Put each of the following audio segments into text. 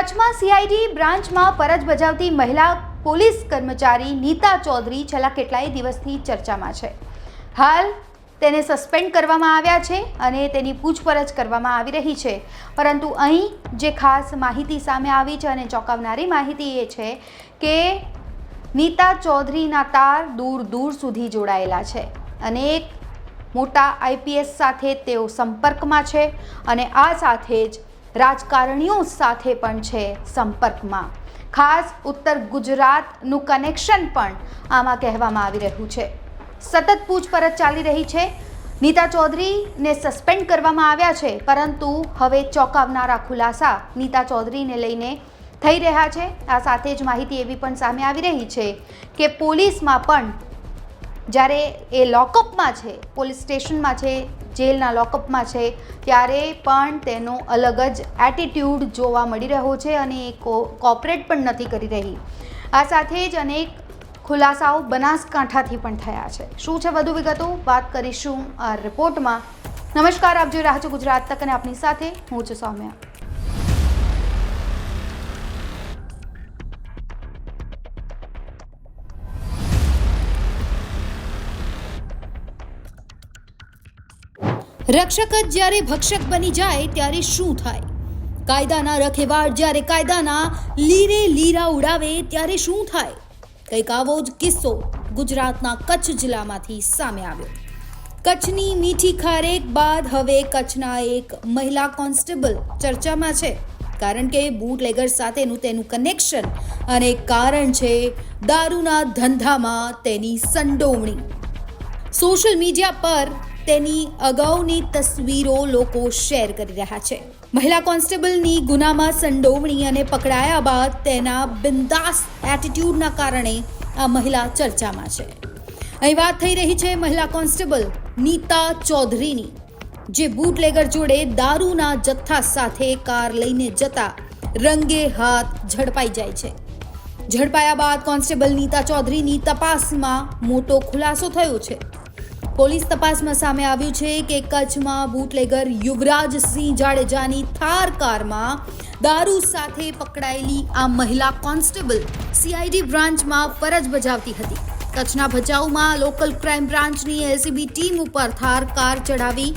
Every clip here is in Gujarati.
કચ્છમાં સીઆઈડી બ્રાન્ચમાં ફરજ બજાવતી મહિલા પોલીસ કર્મચારી નીતા ચૌધરી છેલ્લા કેટલાય દિવસથી ચર્ચામાં છે. હાલ તેને સસ્પેન્ડ કરવામાં આવ્યા છે અને તેની પૂછપરછ કરવામાં આવી રહી છે. પરંતુ અહીં જે ખાસ માહિતી સામે આવી છે અને ચોંકાવનારી માહિતી એ છે કે નીતા ચૌધરીના તાર દૂર દૂર સુધી જોડાયેલા છે અનેક મોટા આઈપીએસ સાથે તેઓ સંપર્કમાં છે અને આ સાથે જ રાજકારણીઓ સાથે પણ છે સંપર્કમાં. ખાસ ઉત્તર ગુજરાતનું કનેક્શન પણ આમાં કહેવામાં આવી રહ્યું છે. સતત પૂછપરછ ચાલી રહી છે. નીતા ચૌધરીને સસ્પેન્ડ કરવામાં આવ્યા છે, પરંતુ હવે ચોંકાવનારા ખુલાસા નીતા ચૌધરીને લઈને થઈ રહ્યા છે. આ સાથે જ માહિતી એવી પણ સામે આવી રહી છે કે પોલીસમાં પણ જ્યારે એ લોકઅપમાં છે, પોલીસ સ્ટેશનમાં છે જેલના લોકઅપમાં છે, ત્યારે પણ તેનો અલગ જ એટીટ્યૂડ જોવા મળી રહ્યો છે અને એ કોપરેટ પણ નથી કરી રહી. આ સાથે જ અનેક ખુલાસાઓ બનાસકાંઠાથી પણ થયા છે. શું છે વધુ વિગતો? વાત કરીશું આ રિપોર્ટમાં નમસ્કાર, આપ જોઈ રહ્યા છો ગુજરાત તક અને આપની સાથે હું છું સૌમ્યા. રક્ષક જ જ્યારે ભક્ષક બની જાય ત્યારે શું થાય? કાયદાના રખેવાળ જ્યારે કાયદાના લીરે લીરા ઉડાવે ત્યારે શું થાય? કંઈક આવો જ કિસ્સો ગુજરાતના કચ્છ જિલ્લામાંથી સામે આવ્યો. કચ્છની મીઠી ખારેક બાદ હવે કચ્છના એક મહિલા કોન્સ્ટેબલ ચર્ચામાં છે. કારણ કે બૂટલેગર સાથેનું તેનું કનેક્શન અને કારણ છે દારૂના ધંધામાં તેની સંડોવણી. સોશિયલ મીડિયા પર તેની અગાઉની તસવીરો લોકો શેર કરી રહ્યા છે. મહિલા કોન્સ્ટેબલની ગુનામાં સંડોવણી અને પકડાયા બાદ તેના બિંદાસ એટીટ્યૂડના કારણે આ મહિલા ચર્ચામાં છે. અહીં વાત થઈ રહી છે મહિલા કોન્સ્ટેબલ નીતા ચૌધરીની, જે બૂટલેગર જોડે દારૂના જથ્થા સાથે કાર લઈને જતા રંગે હાથ ઝડપાઈ જાય છે. ઝડપાયા બાદ કોન્સ્ટેબલ નીતા ચૌધરીની તપાસમાં મોટો ખુલાસો થયો છે. પોલીસ તપાસમાં સામે આવ્યું છે કે કચ્છમાં બૂટલેગર યુવરાજસિંહ જાડેજાની થાર કારમાં દારૂ સાથે પકડાયેલી આ મહિલા કોન્સ્ટેબલ સીઆઈડી બ્રાન્ચમાં ફરજ બજાવતી હતી. કચ્છના ભચાઉમાં લોકલ ક્રાઇમ બ્રાન્ચની એસીબી ટીમ ઉપર થાર કાર ચડાવી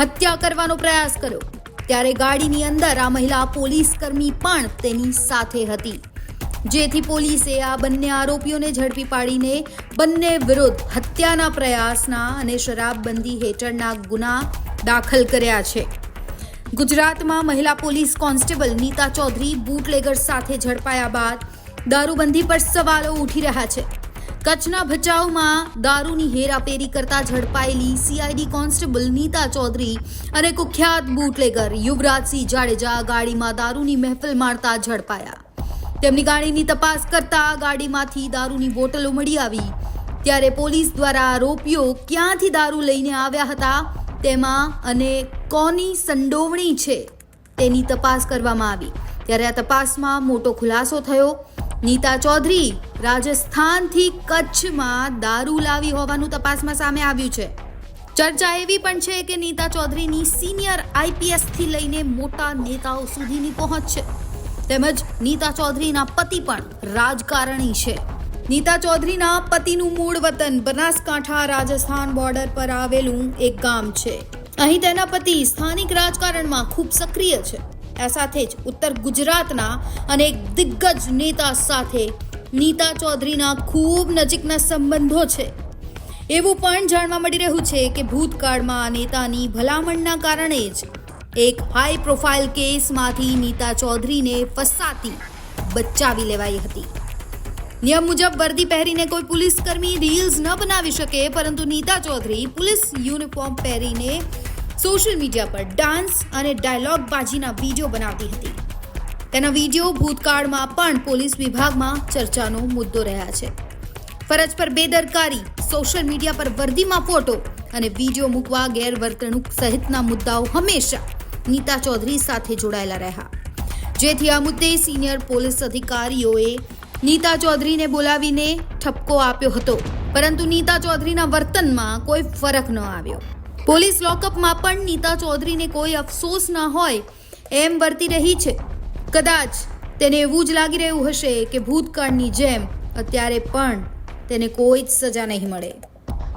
હત્યા કરવાનો પ્રયાસ કર્યો. ત્યારે ગાડીની અંદર આ મહિલા પોલીસ કર્મી પણ તેની સાથે હતી. જેથી પોલીસે આ બંને આરોપીઓને ઝડપી પાડીને બંને વિરુદ્ધ હત્યાના પ્રયાસના અને શરાબબંધી હેઠળના ગુના દાખલ કર્યા છે. ગુજરાતમાં મહિલા police constable Nita Chaudhary bootlegger સાથે ઝડપાયા બાદ દારૂબંધી પર સવાલો ઉઠી રહ્યા છે. કચ્છના ભચાઉમાં દારૂની હેરાફેરી કરતા ઝડપાયેલી સીઆઈડી કોન્સ્ટેબલ નીતા ચૌધરી અને કુખ્યાત બૂટલેગર યુવરાજસિંહ જાડેજા ગાડીમાં દારૂની મહેફિલ માણતા ઝડપાયા. તેમની ગાડીની તપાસ કરતા ગાડીમાંથી દારૂની બોટલો મળી આવી. ત્યારે પોલીસ દ્વારા આરોપીઓ ક્યાંથી દારૂ લઈને આવ્યા હતા તેમાં અને કોની સંડોવણી છે તેની તપાસ કરવામાં આવી. ત્યારે આ તપાસમાં મોટો ખુલાસો થયો. નીતા ચૌધરી રાજસ્થાનથી કચ્છમાં દારૂ લાવી હોવાનું તપાસમાં સામે આવ્યું છે. ચર્ચા એવી પણ છે કે નીતા ચૌધરીની સિનિયર આઈપીએસથી લઈને મોટા નેતાઓ સુધીની પહોંચ છે. તેમજ નીતા ચૌધરીના પતિ પણ રાજકારણી છે. નીતા ચૌધરીના પતિનું મૂળ વતન બનાસકાંઠા રાજસ્થાન બોર્ડર પર આવેલું એક ગામ છે. અહીં તેના પતિ સ્થાનિક રાજકારણમાં ખૂબ સક્રિય છે. આ સાથે જ ઉત્તર ગુજરાતના અનેક દિગ્ગજ નેતા સાથે નીતા ચૌધરીના ખૂબ નજીકના સંબંધો છે. એવું પણ જાણવા મળી રહ્યું છે કે ભૂતકાળમાં આ નેતાની ભલામણના કારણે જ એક હાઈ પ્રોફાઇલ કેસમાંથી નીતા ચૌધરીને ફસાતી બચાવી લેવાઈ હતી. નિયમ મુજબ વર્દી પહેરીને કોઈ પોલીસ કર્મી રીલ્સ ન બનાવી શકે, પરંતુ નીતા ચૌધરી પોલીસ યુનિફોર્મ પહેરીને સોશિયલ મીડિયા પર ડાન્સ અને ડાયલોગ બાજીના વીડિયો બનાવતી હતી. તેના વીડિયો ભૂતકાળમાં પણ પોલીસ વિભાગમાં ચર્ચાનો મુદ્દો રહ્યા છે. ફરજ પર બેદરકારી સોશિયલ મીડિયા પર વર્દીમાં ફોટો અને વીડિયો મૂકવા ગેરવર્તણૂક સહિતના મુદ્દાઓ હંમેશા નીતા ચૌધરી સાથે જોડાયેલા રહ્યા. જેથી આ મુદ્દે સિનિયર પોલીસ અધિકારીઓએ નીતા ચૌધરીને બોલાવીને ઠપકો આપ્યો હતો. પરંતુ નીતા ચૌધરીના વર્તનમાં કોઈ ફરક ન આવ્યો. પોલીસ લોકઅપમાં પણ નીતા ચૌધરીને કોઈ અફસોસ ન હોય એમ વર્તી રહી છે. કદાચ તેને એવું જ લાગી રહ્યું હશે કે ભૂતકાળની જેમ અત્યારે પણ તેને કોઈ જ સજા નહીં મળે.